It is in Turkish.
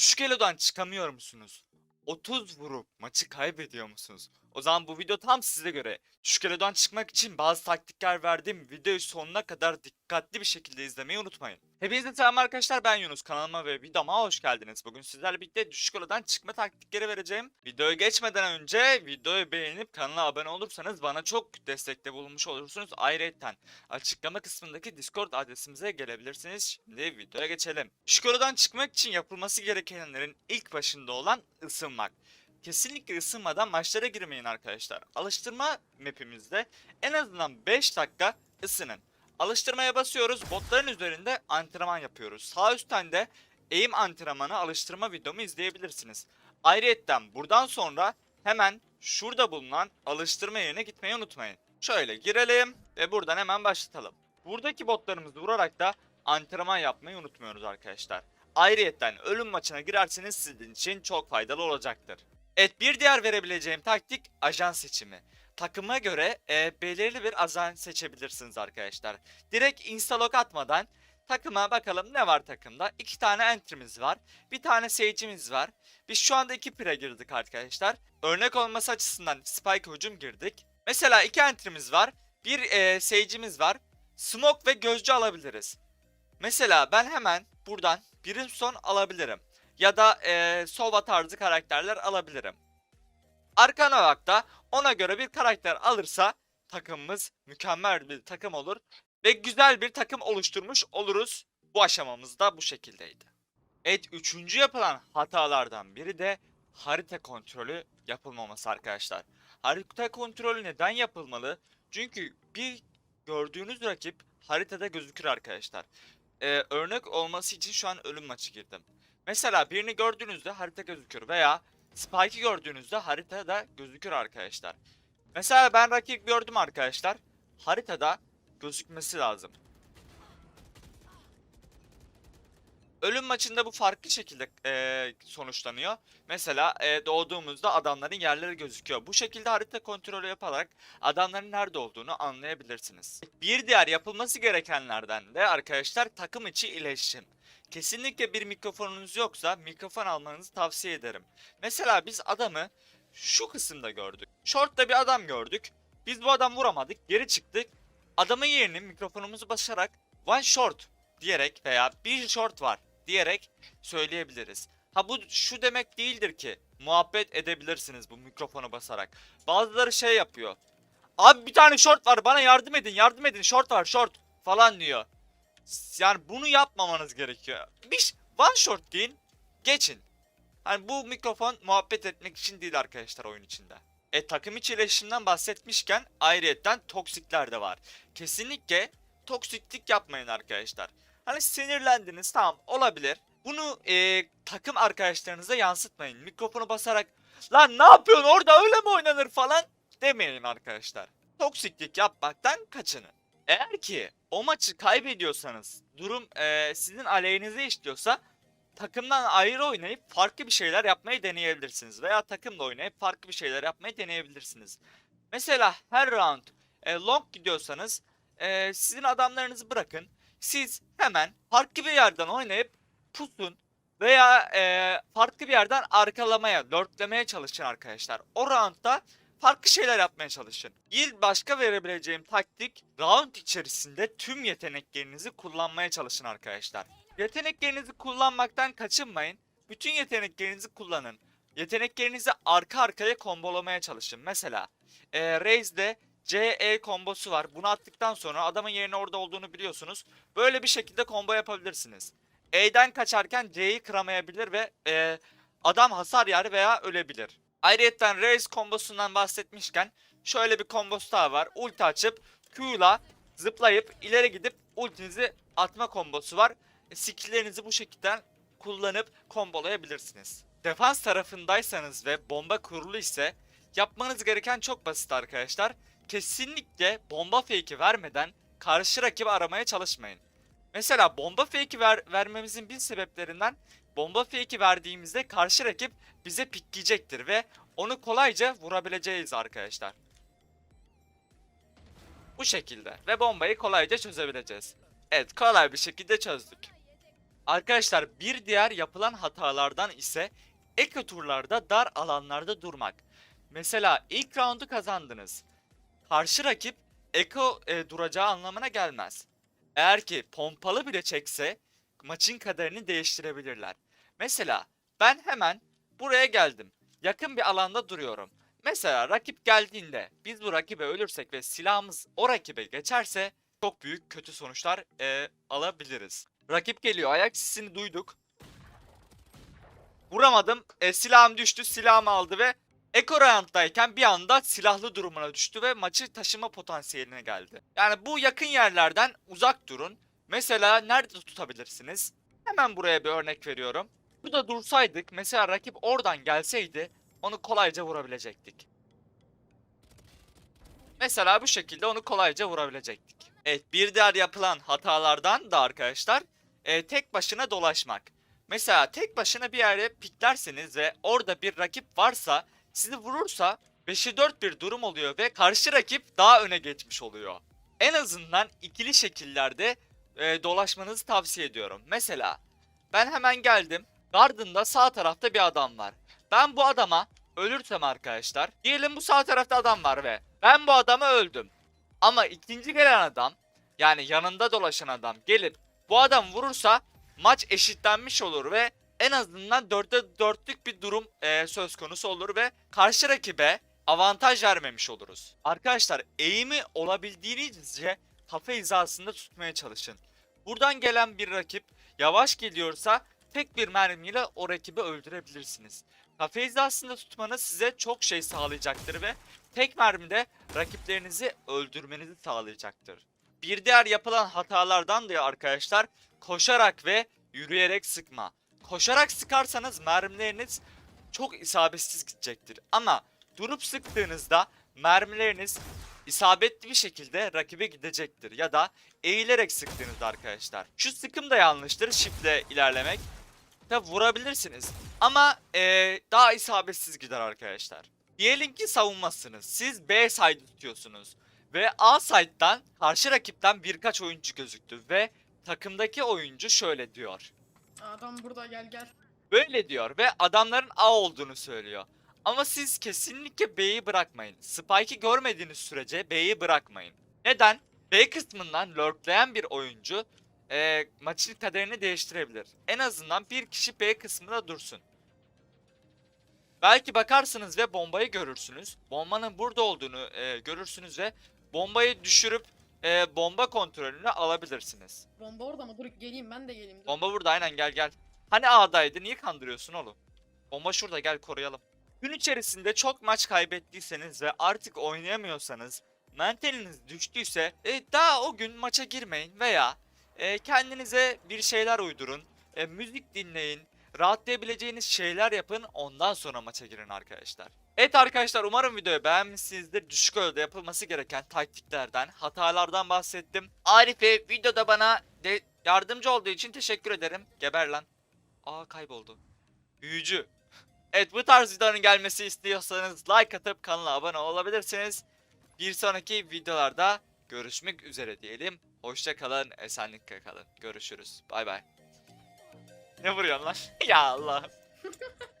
Şu kelodan çıkamıyor musunuz? 30 vurup maçı kaybediyor musunuz? O zaman bu video tam size göre. Şu kelodan çıkmak için bazı taktikler verdim. Videoyu sonuna kadar dikkatli bir şekilde izlemeyi unutmayın. Hepinize selam arkadaşlar ben Yunus kanalıma ve videoma hoş geldiniz. Bugün sizlerle birlikte düşük oladan çıkma taktikleri vereceğim. Videoya geçmeden önce videoyu beğenip kanala abone olursanız bana çok destekte bulunmuş olursunuz. Ayrıca açıklama kısmındaki Discord adresimize gelebilirsiniz. Şimdi videoya geçelim. Düşük oladan çıkmak için yapılması gerekenlerin ilk başında olan ısınmak. Kesinlikle ısınmadan maçlara girmeyin arkadaşlar. Alıştırma mapimizde en azından 5 dakika ısının. Alıştırmaya basıyoruz. Botların üzerinde antrenman yapıyoruz. Sağ üstten de eğim antrenmanı alıştırma videomu izleyebilirsiniz. Ayrıyetten buradan sonra hemen şurada bulunan alıştırma yerine gitmeyi unutmayın. Şöyle girelim ve buradan hemen başlatalım. Buradaki botlarımızı vurarak da antrenman yapmayı unutmuyoruz arkadaşlar. Ayrıyetten ölüm maçına girerseniz sizin için çok faydalı olacaktır. Evet bir diğer verebileceğim taktik ajan seçimi. Takıma göre e, belirli bir ajan seçebilirsiniz arkadaşlar. Direkt instalok atmadan takıma bakalım ne var takımda. İki tane entry'miz var. Bir tane sage'imiz var. Biz şu anda iki pire girdik arkadaşlar. Örnek olması açısından spike hücum girdik. Mesela iki entry'miz var. Bir e, sage'imiz var. Smoke ve gözcü alabiliriz. Mesela ben hemen buradan Brimstone alabilirim. Ya da e, Sova tarzı karakterler alabilirim. Arkana bak da ona göre bir karakter alırsa takımımız mükemmel bir takım olur. Ve güzel bir takım oluşturmuş oluruz. Bu aşamamızda bu şekildeydi. Evet üçüncü yapılan hatalardan biri de harita kontrolü yapılmaması arkadaşlar. Harita kontrolü neden yapılmalı? Çünkü bir gördüğünüz rakip haritada gözükür arkadaşlar. Ee, örnek olması için şu an ölüm maçı girdim. Mesela birini gördüğünüzde harita gözükür veya Spike'ı gördüğünüzde haritada gözükür arkadaşlar. Mesela ben rakip gördüm arkadaşlar. Haritada gözükmesi lazım. Ölüm maçında bu farklı şekilde eee, sonuçlanıyor. Mesela eee, doğduğumuzda adamların yerleri gözüküyor. Bu şekilde harita kontrolü yaparak adamların nerede olduğunu anlayabilirsiniz. Bir diğer yapılması gerekenlerden de arkadaşlar takım içi iletişim. Kesinlikle bir mikrofonunuz yoksa mikrofon almanızı tavsiye ederim. Mesela biz adamı şu kısımda gördük. Short'ta bir adam gördük. Biz bu adam vuramadık. Geri çıktık. Adamın yerini mikrofonumuzu basarak one short diyerek veya bir short var diyerek söyleyebiliriz. Ha bu şu demek değildir ki muhabbet edebilirsiniz bu mikrofonu basarak. Bazıları şey yapıyor. Abi bir tane short var bana yardım edin yardım edin short var short falan diyor. Yani bunu yapmamanız gerekiyor. Bir one short deyin geçin. Hani bu mikrofon muhabbet etmek için değil arkadaşlar oyun içinde. E takım içi iletişimden bahsetmişken ayrıyetten toksikler de var. Kesinlikle toksiklik yapmayın arkadaşlar. Hani sinirlendiniz tamam olabilir. Bunu e, takım arkadaşlarınıza yansıtmayın. Mikrofonu basarak lan ne yapıyorsun orada öyle mi oynanır falan demeyin arkadaşlar. Toksiklik yapmaktan kaçının. Eğer ki o maçı kaybediyorsanız durum e, sizin aleyhinize işliyorsa takımdan ayrı oynayıp farklı bir şeyler yapmayı deneyebilirsiniz. Veya takımla oynayıp farklı bir şeyler yapmayı deneyebilirsiniz. Mesela her round e, long gidiyorsanız e, sizin adamlarınızı bırakın. Siz hemen farklı bir yerden oynayıp pusun veya e, farklı bir yerden arkalamaya, lurklemeye çalışın arkadaşlar. O roundda farklı şeyler yapmaya çalışın. Bir başka verebileceğim taktik round içerisinde tüm yeteneklerinizi kullanmaya çalışın arkadaşlar. Yeteneklerinizi kullanmaktan kaçınmayın. Bütün yeteneklerinizi kullanın. Yeteneklerinizi arka arkaya kombolamaya çalışın. Mesela e, Raze'de CE kombosu var. Bunu attıktan sonra adamın yerine orada olduğunu biliyorsunuz. Böyle bir şekilde combo yapabilirsiniz. E'den kaçarken C'yi kıramayabilir ve e, adam hasar yer veya ölebilir. Ayrıca Raze kombosundan bahsetmişken şöyle bir kombosu daha var. Ulti açıp Q'la zıplayıp ileri gidip ultinizi atma kombosu var. E, Skill'lerinizi bu şekilde kullanıp kombolayabilirsiniz. Defans tarafındaysanız ve bomba kurulu ise yapmanız gereken çok basit arkadaşlar. Kesinlikle bomba fake'i vermeden karşı rakibi aramaya çalışmayın. Mesela bomba fake'i ver, vermemizin bir sebeplerinden bomba fake'i verdiğimizde karşı rakip bize pikleyecektir ve onu kolayca vurabileceğiz arkadaşlar. Bu şekilde ve bombayı kolayca çözebileceğiz. Evet kolay bir şekilde çözdük. Arkadaşlar bir diğer yapılan hatalardan ise eko turlarda dar alanlarda durmak. Mesela ilk roundu kazandınız. Karşı rakip eko e, duracağı anlamına gelmez. Eğer ki pompalı bile çekse maçın kaderini değiştirebilirler. Mesela ben hemen buraya geldim. Yakın bir alanda duruyorum. Mesela rakip geldiğinde biz bu rakibe ölürsek ve silahımız o rakibe geçerse çok büyük kötü sonuçlar e, alabiliriz. Rakip geliyor. Ayak sesini duyduk. Vuramadım. E, silahım düştü. Silahımı aldı ve Eko rounddayken bir anda silahlı durumuna düştü ve maçı taşıma potansiyeline geldi. Yani bu yakın yerlerden uzak durun. Mesela nerede tutabilirsiniz? Hemen buraya bir örnek veriyorum. Burada dursaydık mesela rakip oradan gelseydi onu kolayca vurabilecektik. Mesela bu şekilde onu kolayca vurabilecektik. Evet bir diğer yapılan hatalardan da arkadaşlar e, tek başına dolaşmak. Mesela tek başına bir yere piklerseniz ve orada bir rakip varsa sizi vurursa 5'e 4 bir durum oluyor ve karşı rakip daha öne geçmiş oluyor. En azından ikili şekillerde e, dolaşmanızı tavsiye ediyorum. Mesela ben hemen geldim. Garden'da sağ tarafta bir adam var. Ben bu adama ölürsem arkadaşlar. Diyelim bu sağ tarafta adam var ve ben bu adama öldüm. Ama ikinci gelen adam yani yanında dolaşan adam gelip bu adam vurursa maç eşitlenmiş olur ve en azından 4'te 4'lük bir durum e, söz konusu olur ve karşı rakibe avantaj vermemiş oluruz. Arkadaşlar eğimi olabildiğinizce kafa hizasında tutmaya çalışın. Buradan gelen bir rakip yavaş geliyorsa tek bir mermiyle o rakibi öldürebilirsiniz. Kafa hizasında tutmanız size çok şey sağlayacaktır ve tek mermide rakiplerinizi öldürmenizi sağlayacaktır. Bir diğer yapılan hatalardan da arkadaşlar koşarak ve yürüyerek sıkma. Koşarak sıkarsanız mermileriniz çok isabetsiz gidecektir. Ama durup sıktığınızda mermileriniz isabetli bir şekilde rakibe gidecektir. Ya da eğilerek sıktığınızda arkadaşlar. Şu sıkım da yanlıştır shiftle ilerlemek. Tabi vurabilirsiniz. Ama eee, daha isabetsiz gider arkadaşlar. Diyelim ki savunmasınız. Siz B side tutuyorsunuz. Ve A side'dan karşı rakipten birkaç oyuncu gözüktü. Ve takımdaki oyuncu şöyle diyor. Adam burada gel gel. Böyle diyor ve adamların A olduğunu söylüyor. Ama siz kesinlikle B'yi bırakmayın. Spike'ı görmediğiniz sürece B'yi bırakmayın. Neden? B kısmından lurklayan bir oyuncu eee, maçın kaderini değiştirebilir. En azından bir kişi B kısmında dursun. Belki bakarsınız ve bombayı görürsünüz. Bombanın burada olduğunu eee, görürsünüz ve bombayı düşürüp eee, bomba kontrolünü alabilirsiniz. Bomba orada mı? Dur geleyim ben de geleyim. Dur. Bomba burada aynen gel gel. Hani A'daydı niye kandırıyorsun oğlum? Bomba şurada gel koruyalım. Gün içerisinde çok maç kaybettiyseniz ve artık oynayamıyorsanız, mentaliniz düştüyse e, daha o gün maça girmeyin veya e, kendinize bir şeyler uydurun, e, müzik dinleyin, rahatlayabileceğiniz şeyler yapın ondan sonra maça girin arkadaşlar. Evet arkadaşlar umarım videoyu beğenmişsinizdir. Düşük ölçüde yapılması gereken taktiklerden, hatalardan bahsettim. Arif'e videoda bana yardımcı olduğu için teşekkür ederim. Geber lan. Aa kayboldu. Büyücü. Evet bu tarz videoların gelmesi istiyorsanız like atıp kanala abone olabilirsiniz. Bir sonraki videolarda görüşmek üzere diyelim. Hoşça kalın, esenlikle kalın. Görüşürüz. Bay bay. Ne vuruyorsun lan? ya Allah.